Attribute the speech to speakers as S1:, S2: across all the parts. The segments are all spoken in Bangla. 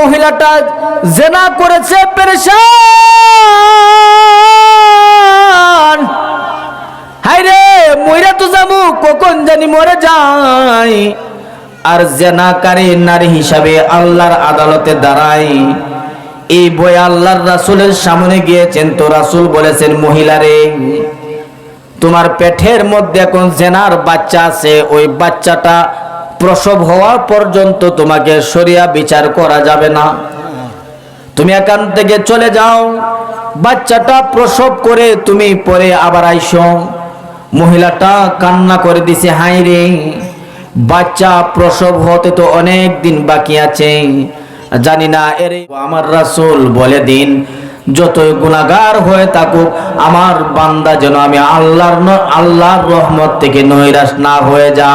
S1: মহিলাটা জেনা করেছে, পেরেশান। হাই রে তো যাব, কখন জানি মরে যাই। আর জেনাকারী নারী হিসাবে আল্লাহর আদালতে দাঁড়াই। এই বই আল্লাহর রাসূলের সামনে গিয়েছেন তো রাসূল বলেছেন, মহিলারে, তোমার পেটের মধ্যে এখন জেনার বাচ্চা আছে, ওই বাচ্চাটা প্রসব হওয়া পর্যন্ত তোমাকে সরিয়া বিচার করা যাবে না। তুমি এখান থেকে চলে যাও, বাচ্চাটা প্রসব করে তুমি পরে আবার আইসো। মহিলাটা কান্না করে দিছে হাই রে, বাচ্চা প্রসব হতে তো অনেক দিন বাকি আছে। জানি না, এর আমার রাসূল বলে দিন, যতই গুণাগার হয়ে থাকুক, আমার বান্দা যেন আমি আল্লাহর আল্লাহর রহমত থেকে নৈরাশ না হয়ে যা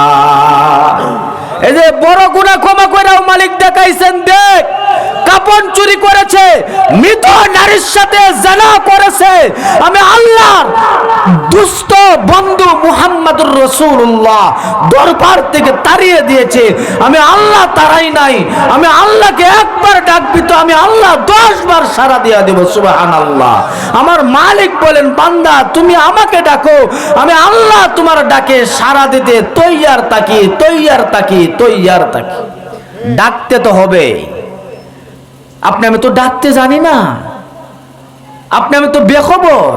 S1: এই যে বড় গুণা ক্ষমা কইরাও মালিক দেখাইছেন দেখ। কাপন চুরি করেছে, মৃত নারীর সাথে জানা করেছে। আমি আল্লাহ দুষ্ট বন্ধু মুহাম্মদুর রসুল্লাহ দরবার থেকে তাড়িয়ে দিয়েছে। আমি আল্লাহ তারাই নাই, আমি আল্লাহকে একবার ডাকবি তো আমি আল্লাহ দশ বার সারা দিয়া দেব সুবাহান আল্লাহ আমার মালিক বলেন, বান্দা, তুমি আমাকে ডাকো, আমি আল্লাহ তোমার ডাকে সারা দিতে তৈয়ার তাকি তৈয়ার তাকি তৈয়ার তাকি ডাকতে তো হবে আপনি আমি তো ডাকতে জানি না। আপনি আমি তো বেখবর।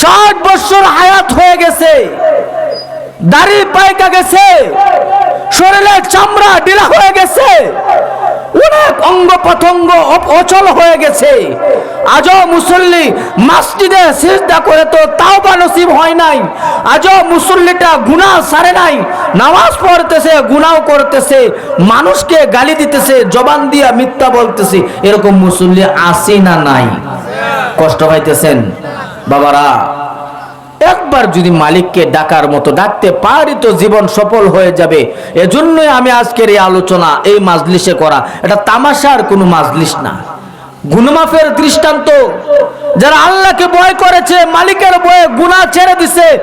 S1: ষাট বছর হায়াত হয়ে গেছে। দাড়ি পাইকা গেছে। শরীরের চামড়া ডিলা হয়ে গেছে। অনেক অঙ্গ প্রত্যঙ্গ অচল হয়ে গেছে। আজও মুসল্লি মাসজিদে সিজদা করে তো তাও বা নসিব হয় নাই। আজও মুসল্লিটা গুনাহ সারে নাই। নামাজ পড়তেছে গুনাও করতেছে, মানুষকে গালি দিতেছে, জবান দিয়া মিথ্যা বলতেছে। এরকম মুসল্লি আসে না নাই? কষ্ট পাইতেছেন? বাবারা একবার যদি মালিককে ডাকার মতো ডাকতে পারি তো জীবন সফল হয়ে যাবে। এজন্যই আমি আজকের এই আলোচনা, এই মাজলিসে করা। এটা তামাশার কোনো মাজলিস না। গুণমাফের দৃষ্টান্ত। যারা আল্লাহকে ভয় করেছে, মালিকের ভয়ে গুনাহ ছেড়ে দিছে,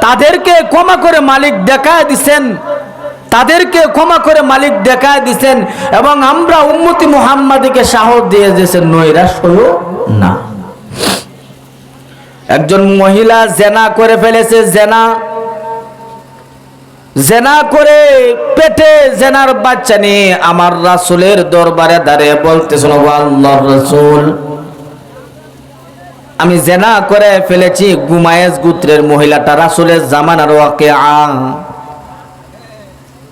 S1: তাদেরকে ক্ষমা করে মালিক দেখায় দিছেন। তাদেরকে ক্ষমা করে মালিক দেখায় দিছেন এবং আমরা উম্মতি মুহাম্মাদিকে সাহস দিয়ে দিয়েছেন নৈরাশ হলো না। একজন মহিলা জেনা করে ফেলেছে, জেনা। জেনা করে পেটে জেনার বাচ্চা নিয়ে আমার রাসুলের দরবারে দাঁড়িয়ে বলতেছিল "ও আল্লাহর রাসূল, আমি জেনা করে ফেলেছি, গুমায়েজ গোত্রের মহিলাটা রাসূলের জামানার ওয়াকে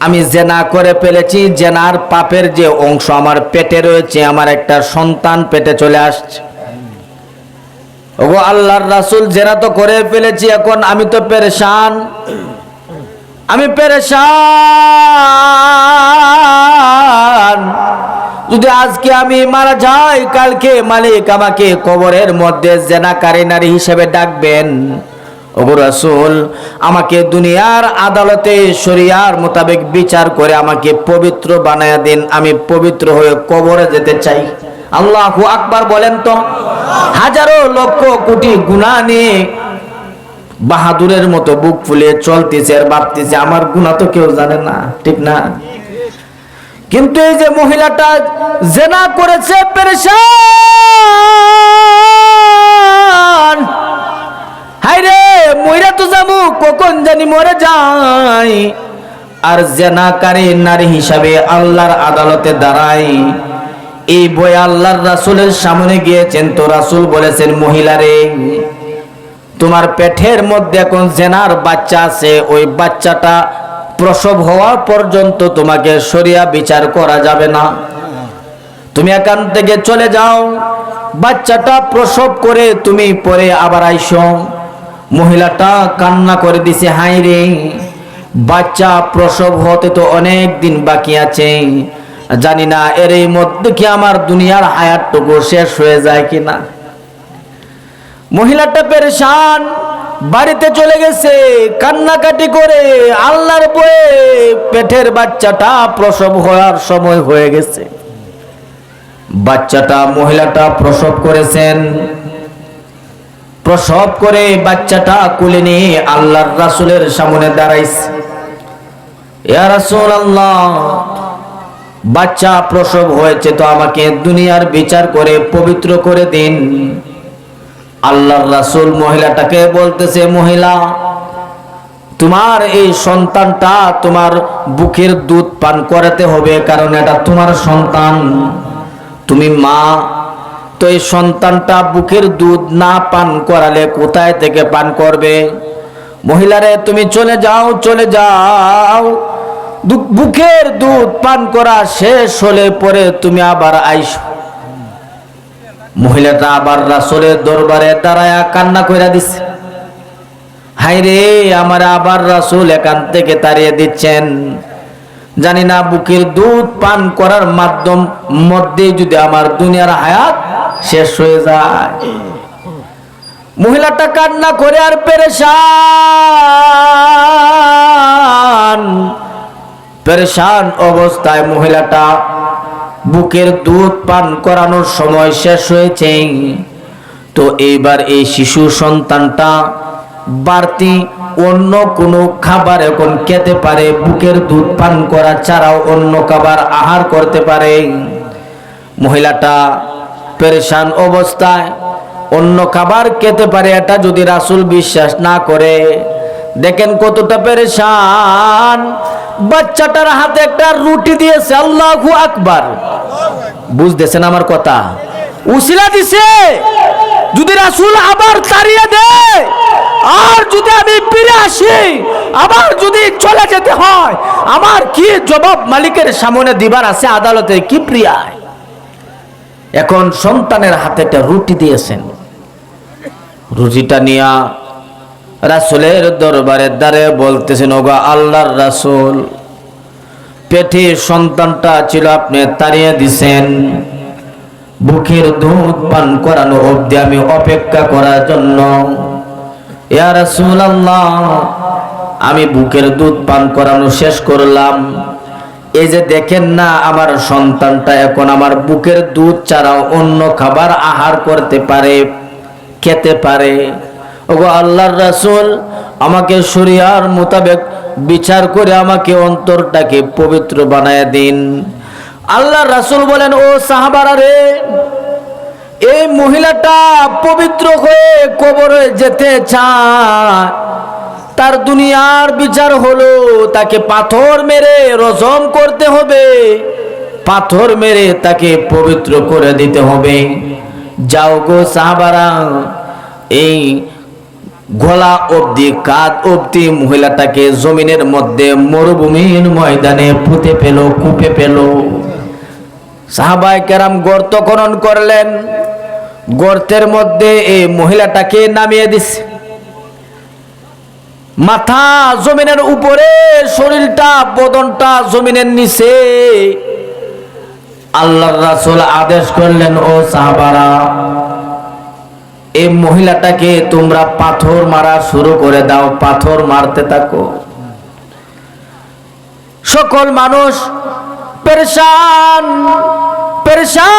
S1: আমি জেনা করে ফেলেছি, জেনার পাপের যে অংশ আমার পেটে রয়েছে, আমার একটা সন্তান পেটে চলে আসছে। ওগো আল্লাহর রাসূল জেরা তো করে ফেলেছি, এখন আমি তো পেরেশান। আমি পেরেশান। যদি আজকে আমি মারা যাই, কালকে মালিক আমাকে কবরের মধ্যে জেনাকারী নারী হিসেবে ডাকবেন। ওগো রাসুল, আমাকে দুনিয়ার আদালতে, শরিয়ার মোতাবেক বিচার করে আমাকে পবিত্র বানায় দিন। আমি পবিত্র হয়ে কবরে যেতে চাই। আল্লাহু আকবার বলেন তো, হাজারো লক্ষ কোটি গুনাহ নিয়ে বাহাদুরের মতো বুক ফুলিয়ে চলতেছে আর ভাবতেছে আমার গুণা তো কেউ জানে না, ঠিক না? কিন্তু এই যে মহিলাটা জেনা করেছে, পেরেশান। হাই রে মইরা তো যাব কখন জানি মরে যাই আর জেনাকারী নারী হিসাবে আল্লাহর আদালতে দাঁড়াই এই বই আল্লাহর রাসূলের সামনে গিয়েছেন তো রাসুল বলেছেন, মহিলারে, তোমার পেটের মধ্যে এখন জেনার বাচ্চা আছে, ওই বাচ্চাটা প্রসব হওয়া পর্যন্ত তোমাকে সরিয়া বিচার করা যাবে না। তুমি এখান থেকে চলে যাও, বাচ্চাটা প্রসব করে তুমি পরে আবার আইসো। মহিলাটা কান্না করে দিছে হাই রে, বাচ্চা প্রসব হতে তো অনেক দিন বাকি আছে। জানি না এর এই মধ্যে কি আমার দুনিয়ার হায়াতটুকু শেষ হয়ে যায় কিনা? মহিলাটা পেরেশান, বাড়িতে চলে গেছে, কান্নাকাটি করে আল্লাহর বয়ে পেটের বাচ্চাটা প্রসব হওয়ার সময় হয়ে গেছে। বাচ্চাটা, মহিলাটা প্রসব করেছেন। প্রসব করে বাচ্চাটা কুলে নিয়ে আল্লাহর রাসূলের সামনে দাঁড়াইছে। ইয়া রাসূলুল্লাহ বাচ্চা প্রসব হয়েছে, তো আমাকে দুনিয়ার বিচার করে, পবিত্র করে দিন। আল্লাহর রাসূল মহিলাটাকে বলতেছে, মহিলা, তোমার এই সন্তানটা তোমার বুকের দুধ পান করাতে হবে, কারণ এটা তোমার সন্তান। তুমি মা, তো এই সন্তানটা বুকের দুধ না পান করালে কোথায় থেকে পান করবে? মহিলারে, তুমি চলে যাও চলে যাও। বুকের দুধ পান করা শেষ হলে পরে তুমি আবার আইসো। মহিলাটা আবার রাসূলের দরবারে দাঁড়ায়া কান্না কইরা দিছে। হাই রে আমার আবার রাসুল এখান থেকে তাড়িয়ে দিচ্ছেন। জানি না বুকের দুধ পান করার মাধ্যম মধ্যে যদি আমার দুনিয়ার হায়াত শেষ হয়ে যায়। মহিলাটা কান্না করে আর পেরেশান। পেরেশান অবস্থায় মহিলাটা বুকের দুধ পান করানোর সময় শেষ হয়েছে। তো এইবার এই শিশু সন্তানটা বাড়তি অন্য কোনো খাবার এখন খেতে পারে, বুকের দুধ পান করা ছাড়াও অন্য খাবার আহার করতে পারে। মহিলাটা পেরেশান অবস্থায় অন্য খাবার খেতে পারে এটা যদি রাসুল বিশ্বাস না করে। দেখেন কতটা পেরেশান। বাচ্চাটার হাতে একটা রুটি দিয়েছে, আল্লাহু আকবার। বুঝতেছেন আমার কথা? উসিলা দিছে। যদি রাসূল আবার তাড়িয়ে দেয়, আর যদি আমি ফিরে আসি, আবার যদি চলে যেতে হয়, আমার কি জবাব মালিকের সামনে দিবার আছে আদালতে কি প্রিয়ায় এখন সন্তানের হাতে একটা রুটি দিয়েছেন। রুটিটা নিয়া রাসূলের দরবারের দ্বারে বলতেছেন, ওগা আল্লাহর রাসুল পেটে সন্তানটা ছিল আপনি তাড়িয়ে দিছেন। বুকের দুধ পান করানো অবধি আমি অপেক্ষা করার জন্য। ইয়া রাসূলুল্লাহ, আমি বুকের দুধ পান করানো শেষ করলাম। এই যে দেখেন না, আমার সন্তানটা এখন আমার বুকের দুধ ছাড়াও অন্য খাবার আহার করতে পারে, খেতে পারে। ওগো আল্লাহর রাসুল, আমাকে শরিয়ার মোতাবেক বিচার করে আমাকে অন্তরটাকে পবিত্র বানায় দিন। আল্লাহর রাসুল বলেন, ও সাহাবারা রে, এই মহিলাটা পবিত্র হয়ে কবরে যেতে চায়। তার দুনিয়ার বিচার হলো, তাকে পাথর মেরে রজম করতে হবে, পাথর মেরে তাকে পবিত্র করে দিতে হবে। যাও গো সাহাবারা, এই গলা অবধি, কাঁধ অবধি মহিলাটাকে জমিনের মধ্যে মরুভূমির ময়দানে পুঁতে পেল, কূপে পেল। সাহাবাই কেরাম গর্ত খনন করলেন। গর্তের মধ্যে এই মহিলাটাকে নামিয়ে দিছে। মাথা জমিনের উপরে, শরীরটা, বদনটা জমিনের নিচে। আল্লাহর রাসুল আদেশ করলেন, ও সাহাবারা এই মহিলাটাকে তোমরা পাথর মারা শুরু করে দাও, পাথর মারতে থাকো। সকল মানুষ পেরেশান পেরেশান,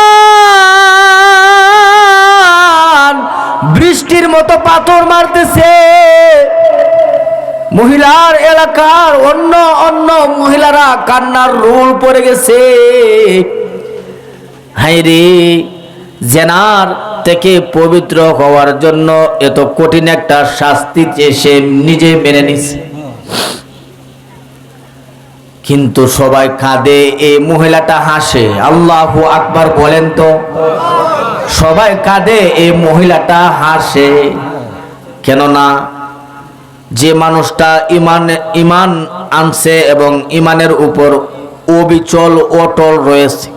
S1: বৃষ্টির মতো পাথর মারতেছে। মহিলার এলাকার অন্য অন্য মহিলারা কান্নার রোল পড়ে গেছে। হাই রে! জেনার থেকে পবিত্র হওয়ার জন্য এত কঠিন একটা শাস্তি যে সে নিজে মেনে নিছে। কিন্তু সবাই কাঁদে এই মহিলাটা হাসে, আল্লাহ আকবার বলেন তো। সবাই কাঁদে এই মহিলাটা হাসে। কেননা যে মানুষটা ইমান ইমান আনছে এবং ইমানের উপর অবিচল, অটল রয়েছে,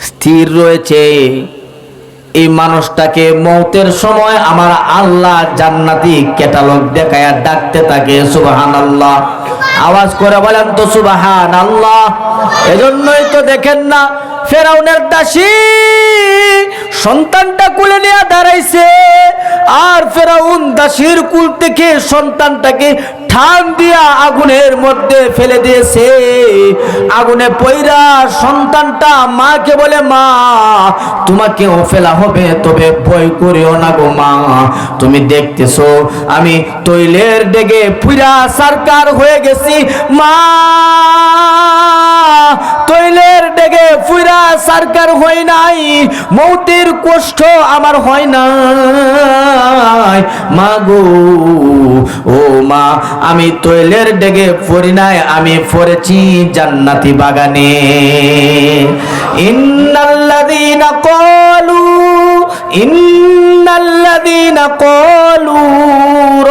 S1: স্থির রয়েছে এই মানুষটাকে মৌতের সময় আমার আল্লাহ জান্নাতি ক্যাটালগ দেখায়া ডাকতে থাকে সুবাহান আল্লাহ আওয়াজ করে বলেন তো সুবাহান আল্লাহ এজন্যই তো দেখেন না, ফেরাউনের দাসী সন্তানটা কুলে নিয়ে দাঁড়াইছে, আর ফেরাউন দাসীর কুল থেকে সন্তানটাকে ঠান দিয়া আগুনের মধ্যে ফেলে দিয়েছে। আগুনে পইরা সন্তানটা মাকে বলে, মা, তোমাকে ও ফেলা হবে, তবে ভয় করিও না গো মা। তুমি দেখতেছো, আমি তৈলের ডেগে পুরা সরকার হয়ে গেছি। মা তৈলের ডেগে ফুইরা সরকার হয় নাই, মৌতির কষ্ট আমার হয় নাই। মা গো ও মা, আমি তৈলের ডেগে ফরি নাই, আমি ফরেছি জান্নাতি বাগানে। ইন্নাল্লাযীনা ক্বালু ইন্নাল্লাযীনা الذين قالوا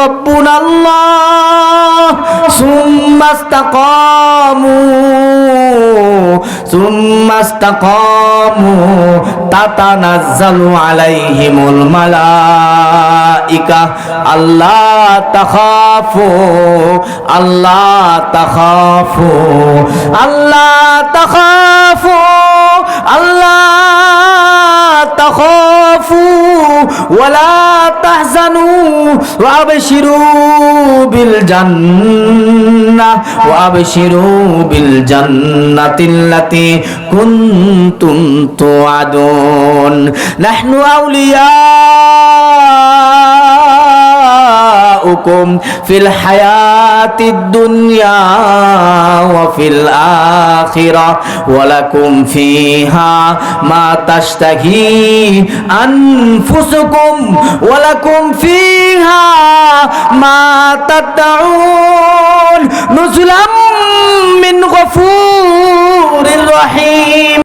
S1: ربنا الله ثم استقاموا ثم استقاموا تتنزل عليهم الملائكة الله تخافوا الله تخافوا الله تخافوا الله ولا تحزنوا وابشروا بالجنة وابشروا بالجنة التي كنتم توعدون نحن أولياؤكم في الحياة الدنيا وفي الآخرة ولكم فيها ما تشتهي أنفسكم ولكم فيها ما تدعون نزلا من غفور رحيم